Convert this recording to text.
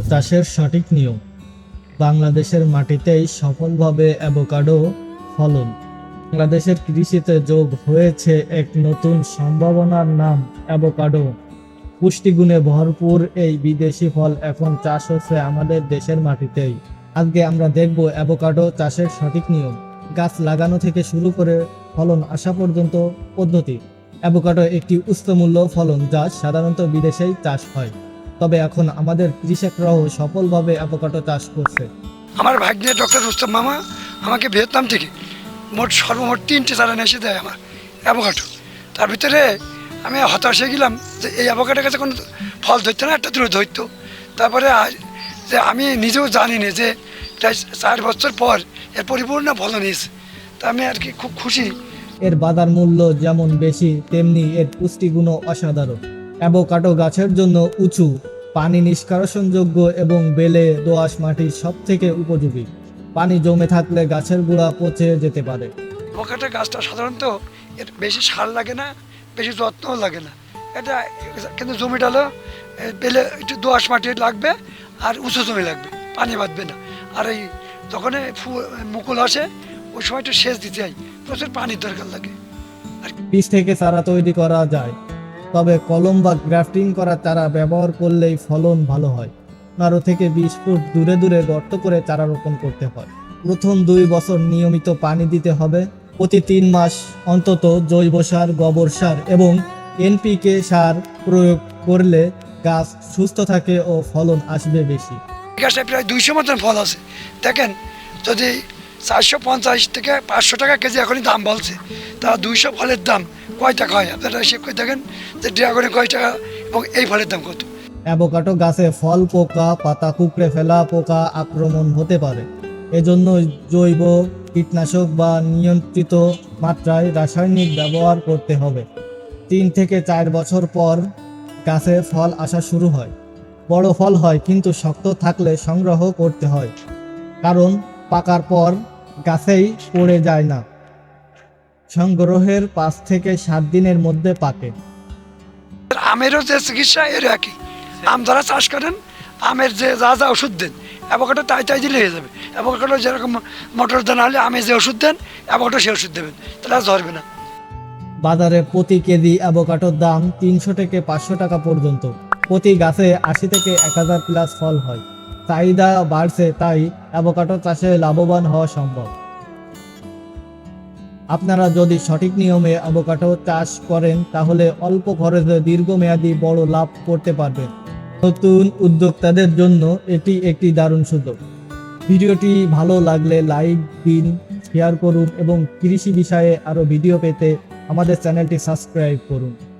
চাষের সঠিক নিয়ম। বাংলাদেশের মাটিতেই সফলভাবে অ্যাভোকাডো ফলন। বাংলাদেশের কৃষিতে যোগ হয়েছে এক নতুন সম্ভাবনার নাম অ্যাভোকাডো। পুষ্টিগুণে ভরপুর এই বিদেশি ফল এখন চাষ হচ্ছে আমাদের দেশের মাটিতেই। আজকে আমরা দেখব অ্যাভোকাডো চাষের সঠিক নিয়ম। গাছ লাগানো থেকে শুরু করে ফলন আসা পর্যন্ত পদ্ধতি। অ্যাভোকাডো একটি উচ্চমূল্য ফলন যা সাধারণত বিদেশেই চাষ হয়। তবে এখন আমাদের কৃষকরাও সফলভাবে অ্যাভোকাডো চাষ করছে। আমার ভাগ্নে ডক্টর রুস্তম মামা আমাকে ভিয়েতনাম থেকে মোট সর্বমোট তিনটে চারা এসে দেয় আমার অ্যাভোকাডো। তার ভিতরে আমি হতাশ হয়ে গেলাম যে এই অ্যাভোকাডোর কাছে কোনো ফল ধরতো না একটা দূরে ধরতো। তারপরে যে আমি নিজেও জানি না যে প্রায় চার বছর পর এর পরিপূর্ণ ফলন হয়েছে তা আমি আর কি খুব খুশি। এর বাজার মূল্য যেমন বেশি তেমনি এর পুষ্টিগুণও অসাধারণ। অ্যাভোকাডো গাছের জন্য উঁচু পানি নিষ্কাশনযোগ্য এবং বেলে দোআঁশ মাটি সব থেকে উপযোগী। পানি জমে থাকলে গাছের গোড়া পচে যেতে পারে। অ্যাভোকাডো গাছটা সাধারণত এর বেশি সার লাগে না বেশি যত্নও লাগে না। এটা কিন্তু জমিটা হলো এ, পেলে একটু দোআঁশ মাটি লাগবে আর উঁচু জমি লাগবে পানি বাঁধবে না। আর এই যখন মুকুল আসে ওই সময় একটু সেচ দিতে হয় প্রচুর পানির দরকার লাগে। বীজ থেকে চারা তৈরি করা যায়। তবে কলম বা গ্রাফটিং করা চারা ব্যবহার করলেই ফলন ভালো হয়। পনেরো থেকে বিশ ফুট দূরে দূরে গর্ত করে চারা রোপণ করতে হয়। প্রথম দুই বছর নিয়মিত পানি দিতে হবে। প্রতি তিন মাস অন্তত জৈব সার, গোবর সার এবং এনপিকে সার প্রয়োগ করলে গাছ সুস্থ থাকে ও ফলন আসবে বেশি। গাছে প্রায় দুইশো মতন ফল আছে। দেখেন, যদি চারশো পঞ্চাশ থেকে পাঁচশো টাকা কেজি এখনই দাম বলছে তা দুইশো ফলের দাম। কয় টাকা হয়? আপনারা হিসেব করে দেখেন যে ড্রাগনে কয় টাকা এবং এই ফলের দাম কত। অ্যাভোকাডো গাছে ফল, পোকা, পাতা কুকড়ে ফেলা, পোকা আক্রমণ হতে পারে। এজন্য জৈব কীটনাশক বা নিয়ন্ত্রিত মাত্রায় রাসায়নিক ব্যবহার করতে হবে। তিন থেকে চার বছর পর গাছে ফল আসা শুরু হয়। বড় ফল হয়, কিন্তু শক্ত থাকলে সংগ্রহ করতে হয়। কারণ পাকার পর গাছেই পড়ে যায় না। সংগ্রহের পাঁচ থেকে সাত দিনের মধ্যে পাকে। আমেরও যে চিকিৎসা এর একই। আম যারা চাষ করেন আমের যে যা যা ওষুধ দেন অ্যাভোকাডো তাই তাই দিলে হয়ে যাবে। অ্যাভোকাডো যেরকম মটর দানা হলে আমে যে ওষুধ দেন অ্যাভোকাডো সে ওষুধ দেবেন। তাহলে আর ধরবে না। বাজারে প্রতি কেজি অ্যাভোকাডোর দাম তিনশো থেকে পাঁচশো টাকা পর্যন্ত। প্রতি গাছে আশি থেকে এক হাজার প্লাস ফল হয়। চাহিদা বাড়ছে তাই অ্যাভোকাডো চাষে লাভবান হওয়া সম্ভব। আপনারা যদি সঠিক নিয়মে অবকাঠামো চাষ করেন, তাহলে অল্প খরচে দীর্ঘমেয়াদী বড় লাভ করতে পারবেন। নতুন উদ্যোক্তাদের জন্য এটি একটি দারুণ সুযোগ। ভিডিওটি ভালো লাগলে লাইক দিন, শেয়ার করুন এবং কৃষি বিষয়ে আরও ভিডিও পেতে আমাদের চ্যানেলটি সাবস্ক্রাইব করুন।